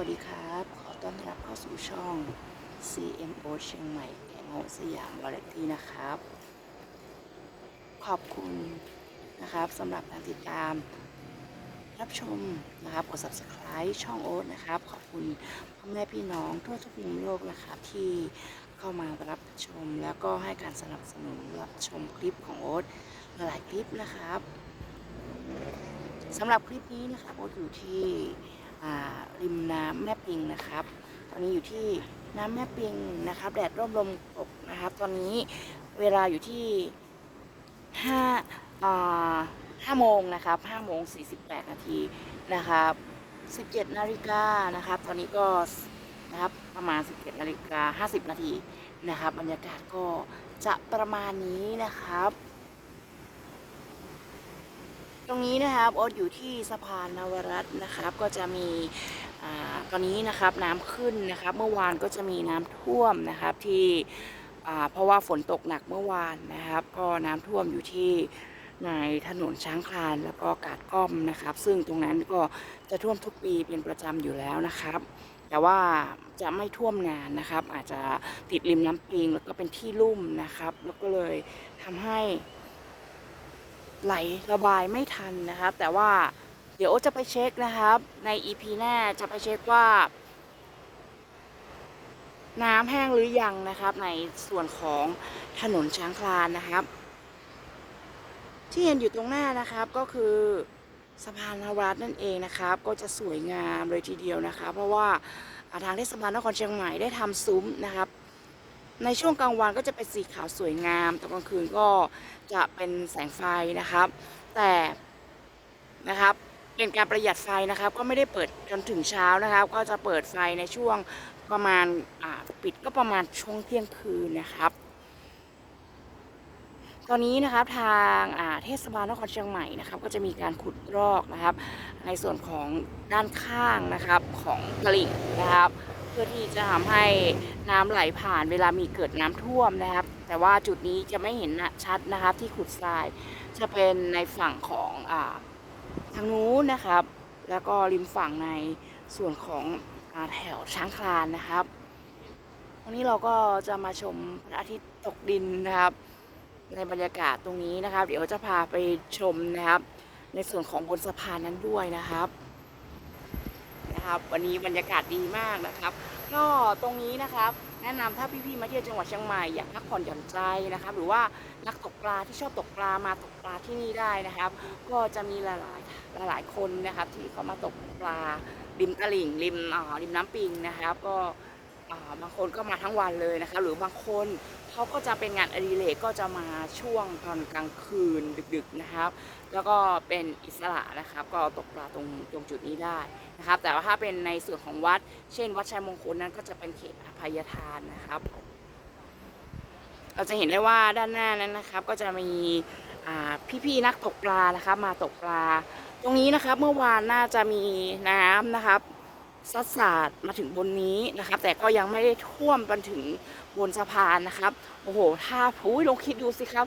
วัสดีครับ ขอต้อนรับเข้าสู่ช่อง CMO เชียงใหม่แกงโฮสยามวาไรตี้นะครับ ขอบคุณนะครับสำหรับการติดตาม รับชมนะครับ กด subscribe ช่องโอ๊ตนะครับ ขอบคุณพ่อแม่พี่น้องทั่วทุกมุมโลกนะครับที่เข้ามารับชม แล้วก็ให้การสนับสนุนรับชมคลิปของโอ๊ตหลายคลิปนะครับสำหรับคลิปนี้นะครับโอ๊ตอยู่ที่ ริมน้ำแม่ปิงนะครับ ตอนนี้อยู่ที่น้ำแม่ปิงนะครับ แดดร่มลมตกนะครับ ตอนนี้เวลาอยู่ที่ห้าห้าโมงนะครับห้าโมงสี่สิบแปดนาทีนะครับสิบเจ็ดนาฬิกานะครับ ตอนนี้ก็นะครับประมาณสิบเจ็ดนาฬิกาห้าสิบนาทีนะครับ บรรยากาศก็จะประมาณนี้นะครับ ตรงนี้นะครับโอ๊ตอยู่ที่สะพานนวรัตน์นะครับ ก็จะมีอาตอนนี้นะครับน้ำขึ้นนะครับ เมื่อวานก็จะมีน้ำท่วมนะครับที่อ่าเพราะว่าฝนตกหนักเมื่อวานนะครับ ก็น้ำท่วมอยู่ที่ในถนนช้างคลานแล้วก็กาดก้อมนะครับ ซึ่งตรงนั้นก็จะท่วมทุกปีเป็นประจำอยู่แล้วนะครับ แต่ว่าจะไม่ท่วมนานนะครับ อาจจะติดริมน้ำปิงแล้วก็เป็นที่ลุ่มนะครับ แล้วก็เลยทำให้ ไหลระบายไม่ทันนะครับ แต่ว่าเดี๋ยวโอจะไปเช็คนะครับ ใน EP หน้าจะไปเช็คว่า น้ำแห้งหรือยังนะครับ ในส่วนของถนนช้างคลานนะครับ ที่เห็นอยู่ตรงหน้านะครับก็คือสะพานนวรัตน์นั่นเองนะครับ ก็จะสวยงามเลยทีเดียวนะคะ เพราะว่าอ่าทางเทศบาลนครเชียงใหม่ได้ทำซุ้มนะครับ ในช่วงกลางวันก็จะเป็นสีขาวสวยงามแต่กลางคืนก็จะเป็นแสงไฟนะครับ แต่นะครับเป็นการประหยัดไฟนะครับ ก็ไม่ได้เปิดจนถึงเช้านะครับ ก็จะเปิดไฟในช่วงประมาณปิดก็ประมาณช่วงเที่ยงคืนนะครับ ตอนนี้นะครับทางเทศบาลนครเชียงใหม่นะครับ ก็จะมีการขุดรอกนะครับ ในส่วนของด้านข้างนะครับของตลิ่งนะครับ พื่อที่จะทำให้น้ำไหลผ่านเวลามีเกิดน้ำท่วมนะครับ แต่ว่าจุดนี้จะไม่เห็นชัดนะครับที่ขุดทรายจะเป็นในฝั่งของอาทางนู้นนะครับ แล้วก็ริมฝั่งในส่วนของอาแถวช้างคลานนะครับ วันนี้เราก็จะมาชมพระอาทิตย์ตกดินนะครับ ในบรรยากาศตรงนี้นะครับ เดี๋ยวจะพาไปชมนะครับ ในส่วนของบนสะพานนั้นด้วยนะครับ นะครับ วันนี้บรรยากาศดีมากนะครับ ก็ตรงนี้นะครับ แนะนำถ้าพี่ๆมาเที่ยวจังหวัดเชียงใหม่อยากพักผ่อนหย่อนใจนะครับ หรือว่านักตกปลาที่ชอบตกปลามาตกปลาที่นี่ได้นะครับ ก็จะมีหลายๆหลายๆคนนะครับ ที่เขามาตกปลาริมตลิ่งริมอ่าริมน้ำปิงนะครับ ก็ บางคนก็มาทั้งวันเลยนะคะ หรือบางคนเขาก็จะเป็นงานอดิเรกก็จะมาช่วงตอนกลางคืนดึกๆนะครับ แล้วก็เป็นอิสระนะครับ ก็ตกปลาตรงตรงจุดนี้ได้นะครับ แต่ว่าถ้าเป็นในส่วนของวัด เช่น วัดชัยมงคลนั้นก็จะเป็นเขตอภัยทานนะครับ เราจะเห็นได้ว่าด้านหน้านั้นนะครับ ก็จะมีพี่ๆนักตกปลานะครับ มาตกปลา ตรงนี้นะครับเมื่อวานน่าจะมีน้ำนะครับ ซัดสาดมาถึงบนนี้นะครับ แต่ก็ยังไม่ได้ท่วมไปถึงบนสะพานนะครับ โอ้โห ถ้าผู้ยลองคิดดูสิครับ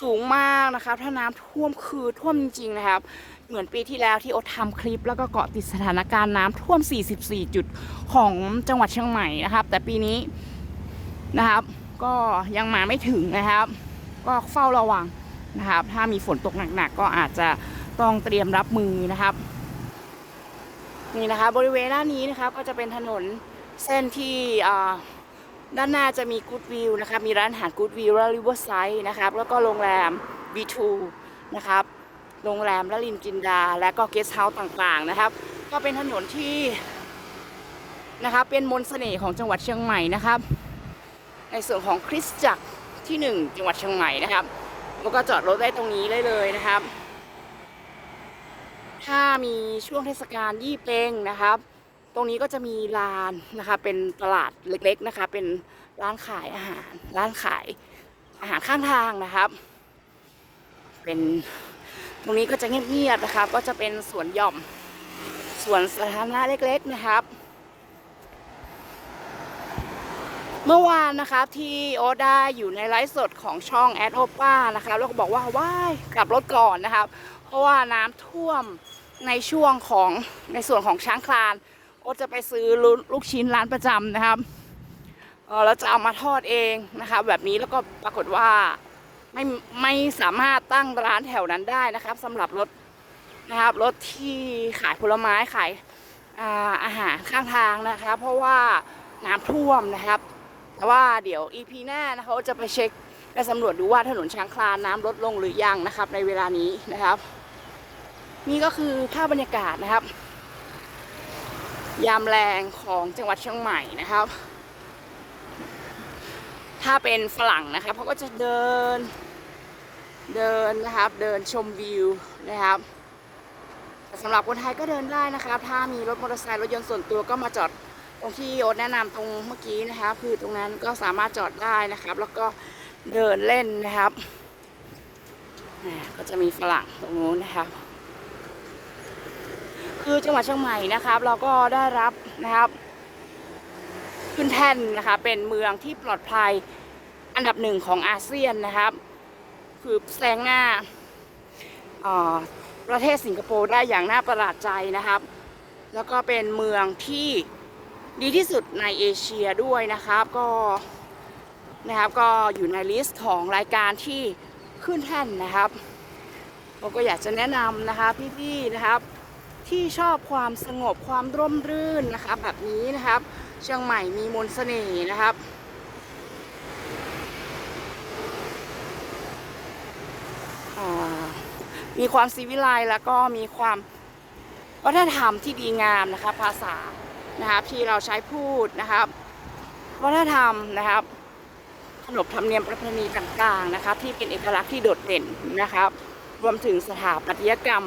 สูงมากนะครับ ถ้าน้ำท่วมคือท่วมจริงๆนะครับ เหมือนปีที่แล้วที่โอตทำคลิป แล้วก็เกาะติดสถานการณ์น้ำท่วม 44 จุดของจังหวัดเชียงใหม่นะครับ แต่ปีนี้นะครับ ก็ยังมาไม่ถึงนะครับ ก็เฝ้าระวังนะครับ ถ้ามีฝนตกหนักๆก็อาจจะต้องเตรียมรับมือนะครับ นี่นะคะ บริเวณด้านนี้นะครับก็จะเป็นถนนเส้นที่ด้านหน้าจะมีกู๊ดวิวนะครับมีร้านอาหารกู๊ดวิวและริเวอร์ไซด์นะครับแล้วก็โรงแรม B2 นะครับโรงแรมละลินจินดา และก็เกสต์เฮาส์ต่างๆนะครับ ก็เป็นถนนที่นะครับเป็นมนต์เสน่ห์ของจังหวัดเชียงใหม่นะครับ ในส่วนของคริสตจักรที่หนึ่งจังหวัดเชียงใหม่นะครับ แล้วก็จอดรถได้ตรงนี้ได้เลยนะครับ ถ้ามีช่วงเทศกาลยี่เปงนะครับ ตรงนี้ก็จะมีลานนะคะ เป็นตลาดเล็กๆนะคะ เป็นร้านขายอาหาร ร้านขายอาหารข้างทางนะครับ เป็นตรงนี้ก็จะเงียบๆนะครับก็จะเป็นสวนหย่อมสวนสาธารณะเล็ก ๆนะครับ เมื่อวานนะครับที่โอได้อยู่ในไลฟ์สดของช่องแอดโอป้านะครับแล้วก็บอกว่าว่ายกลับรถก่อนนะครับ เพราะว่าน้ำท่วมในช่วงของในส่วนของช้างคลานโอจะไปซื้อลูกชิ้นร้านประจำนะครับเออแล้วจะเอามาทอดเองนะครับแบบนี้แล้วก็ปรากฏว่าไม่ไม่สามารถตั้งร้านแถวนั้นได้นะครับสำหรับรถนะครับรถที่ขายผลไม้ขายอาอาหารข้างทางนะครับเพราะว่าน้ำท่วมนะครับ แต่ว่าเดี๋ยว EP หน้านะคะจะไปเช็คไปสำรวจดูว่าถนนช้างคลานน้ำลดลงหรือยังนะครับ ในเวลานี้นะครับ นี่ก็คือภาพบรรยากาศนะครับ ยามแรงของจังหวัดเชียงใหม่นะครับ ถ้าเป็นฝรั่งนะครับเขาก็จะเดิน เดินนะครับ เดินชมวิวนะครับสำหรับคนไทยก็เดินได้นะครับ ถ้ามีรถมอเตอร์ไซค์รถยนต์ส่วนตัวก็มาจอดตรงที่โอ๊ตแนะนำตรงเมื่อกี้นะครับคือตรงนั้นก็สามารถจอดได้นะครับ แล้วก็เดินเล่นนะครับก็จะมีฝรั่งตรงนู้นนะครับ คือจังหวัดเชียงใหม่นะครับ เราก็ได้รับนะครับขึ้นแท่นนะคะเป็นเมืองที่ปลอดภัยอันดับหนึ่งของอาเซียนนะครับ คือแซงหน้าประเทศสิงคโปร์ได้อย่างน่าประหลาดใจนะครับ แล้วก็เป็นเมืองที่ดีที่สุดในเอเชียด้วยนะครับก็นะครับก็อยู่ในลิสต์ของรายการที่ขึ้นแท่นนะครับผมก็อยากจะแนะนำนะคะพี่ๆนะครับ ที่ชอบความสงบความร่มรื่นนะครับแบบนี้นะครับ เชียงใหม่มีมนต์เสน่ห์นะครับมีความศิวิไลแล้วก็มีความวัฒนธรรมที่ดีงามนะครับภาษานะครับที่เราใช้พูดนะครับ วัฒนธรรมนะครับขนบธรรมเนียมประเพณีต่างๆนะครับ ที่เป็นเอกลักษณ์ที่โดดเด่นนะครับ รวมถึงสถาปัตยกรรม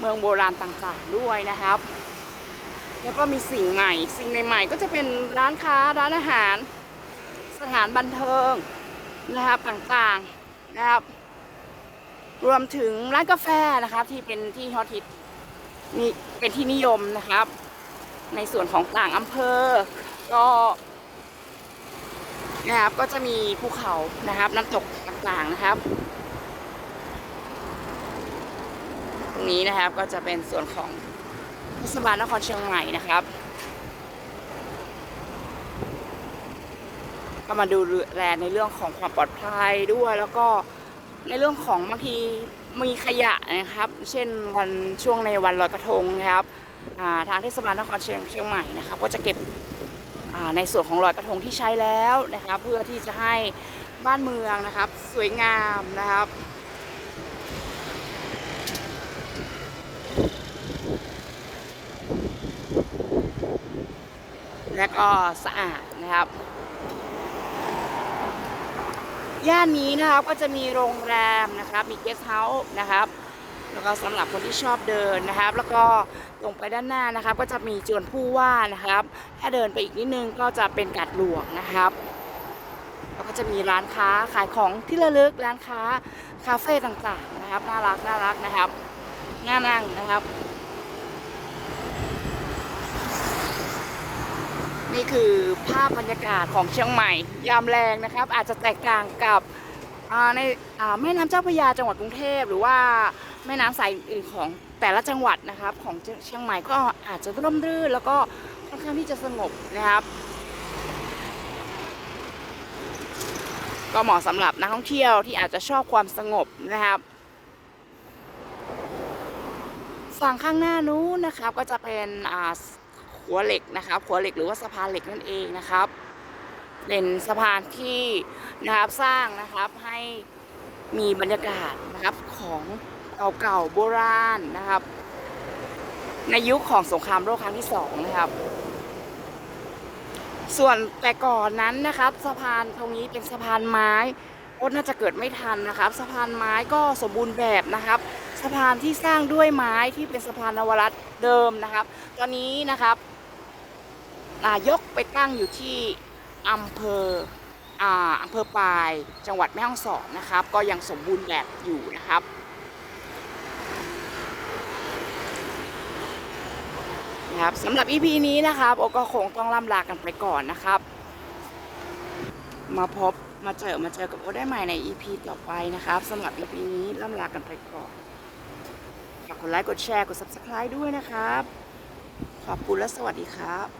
เมืองโบราณต่างๆด้วยนะครับ แล้วก็มีสิ่งใหม่ สิ่งใหม่ๆก็จะเป็นร้านค้าร้านอาหาร สถานบันเทิงนะครับต่างๆนะครับ รวมถึงร้านกาแฟนะครับ ที่เป็นที่ฮอตฮิตนี่เป็นที่นิยมนะครับ ในส่วนของต่างอำเภอ ก็นะครับก็จะมีภูเขานะครับน้ำตกต่างๆนะครับ ต รงนี้นะครับก็จะเป็นส่วนของเทศบาลนครเชียงใหม่นะครับ ก็มาดูแลในเรื่องของความปลอดภัยด้วยแล้วก็ในเรื่องของบางทีมีขยะนะครับ เช่นวันช่วงในวันลอยกระทงนะครับาทางเทศบาลนครเชียงเชียงใหม่นะครับ ก็จะเก็บในส่วนของลอยกระทงที่ใช้แล้วนะครับ เพื่อที่จะให้บ้านเมืองนะครับ สวยงามนะครับ และก็สะอาดนะครับ ย่านนี้นะครับก็จะมีโรงแรมนะครับ มีเกสต์เฮาส์นะครับ แล้วก็สำหรับคนที่ชอบเดินนะครับ แล้วก็ตรงไปด้านหน้านะครับ ก็จะมีจวนผู้ว่านะครับ ถ้าเดินไปอีกนิดนึงก็จะเป็นกัดหลวงนะครับแล้วก็จะมีร้านค้าขายของที่ระลึกร้านค้าคาเฟ่ต่างๆนะครับ น่ารักน่ารักนะครับน่านั่งนะครับ นี่คือภาพบรรยากาศของเชียงใหม่ ยามแรงนะครับ อาจจะแตกต่างกับในแม่น้ำเจ้าพระยาจังหวัดกรุงเทพหรือว่าแม่น้ำสายอื่นของแต่ละจังหวัดนะครับ ของเชียงใหม่ก็อาจจะร่มรื่นแล้วก็ค่อนข้างที่จะสงบนะครับ ก็เหมาะสำหรับนักท่องเที่ยวที่อาจจะชอบความสงบนะครับฝั่งข้างหน้านู้นนะครับก็จะเป็นอ่า ขัวเหล็กนะครับขัวเหล็กหรือว่าสะพานเหล็กนั่นเองนะครับ เป็นสะพานที่นะครับสร้างนะครับให้มีบรรยากาศนะครับของเก่าๆโบราณนะครับ ในยุคของสงครามโลกครั้งที่สองนะครับ ส่วนแต่ก่อนนั้นนะครับสะพานตรงนี้เป็นสะพานไม้โอ๊ตน่าจะเกิดไม่ทันนะครับ สะพานไม้ก็สมบูรณ์แบบนะครับ สะพานที่สร้างด้วยไม้ที่เป็นสะพานนวรัตเดิมนะครับ ตอนนี้นะครับ อ่ายกไปตั้งอยู่ที่อำเภออ่าอำเภอปายจังหวัดแม่ฮ่องสอนนะครับ ก็ยังสมบูรณ์แบบอยู่นะครับนะครับสำหรับ EP นี้นะครับ โอก็คงต้องล่ำลากันไปก่อนนะครับ มาพบมาเจอมาเจอกับโอได้ใหม่ใน EP ต่อไปนะครับสำหรับ EP นี้ล่ำลากันไปก่อนฝากกดไลค์กดแชร์กด subscribe ด้วยนะครับ ขอบคุณและสวัสดีครับ